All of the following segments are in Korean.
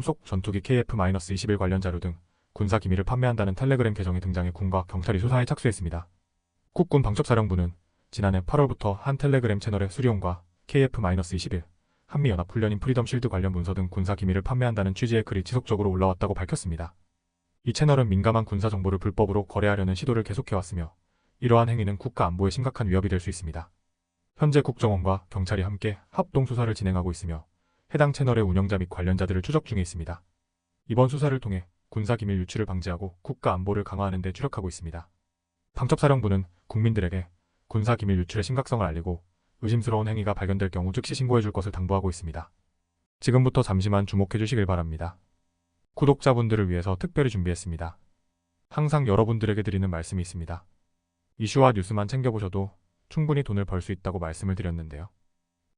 속 전투기 KF-21 관련 자료 등 군사 기밀을 판매한다는 텔레그램 계정이 등장해 군과 경찰이 수사에 착수했습니다. 국군 방첩사령부는 지난해 8월부터 한 텔레그램 채널의 수리용과 KF-21 한미연합훈련인 프리덤 실드 관련 문서 등 군사 기밀을 판매한다는 취지의 글이 지속적으로 올라왔다고 밝혔습니다. 이 채널은 민감한 군사 정보를 불법으로 거래하려는 시도를 계속해왔으며 이러한 행위는 국가 안보에 심각한 위협이 될 수 있습니다. 현재 국정원과 경찰이 함께 합동 수사를 진행하고 있으며 해당 채널의 운영자 및 관련자들을 추적 중에 있습니다. 이번 수사를 통해 군사 기밀 유출을 방지하고 국가 안보를 강화하는 데 주력하고 있습니다. 방첩사령부는 국민들에게 군사 기밀 유출의 심각성을 알리고 의심스러운 행위가 발견될 경우 즉시 신고해 줄 것을 당부하고 있습니다. 지금부터 잠시만 주목해 주시길 바랍니다. 구독자분들을 위해서 특별히 준비했습니다. 항상 여러분들에게 드리는 말씀이 있습니다. 이슈와 뉴스만 챙겨보셔도 충분히 돈을 벌 수 있다고 말씀을 드렸는데요.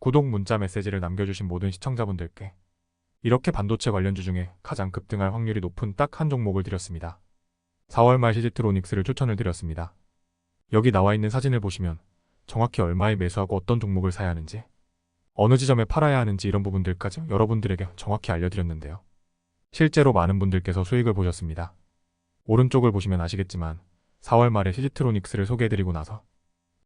구독 문자 메시지를 남겨주신 모든 시청자분들께 이렇게 반도체 관련주 중에 가장 급등할 확률이 높은 딱 한 종목을 드렸습니다. 4월 말 시지트로닉스를 추천을 드렸습니다. 여기 나와 있는 사진을 보시면 정확히 얼마에 매수하고 어떤 종목을 사야 하는지 어느 지점에 팔아야 하는지 이런 부분들까지 여러분들에게 정확히 알려드렸는데요. 실제로 많은 분들께서 수익을 보셨습니다. 오른쪽을 보시면 아시겠지만 4월 말에 시지트로닉스를 소개해드리고 나서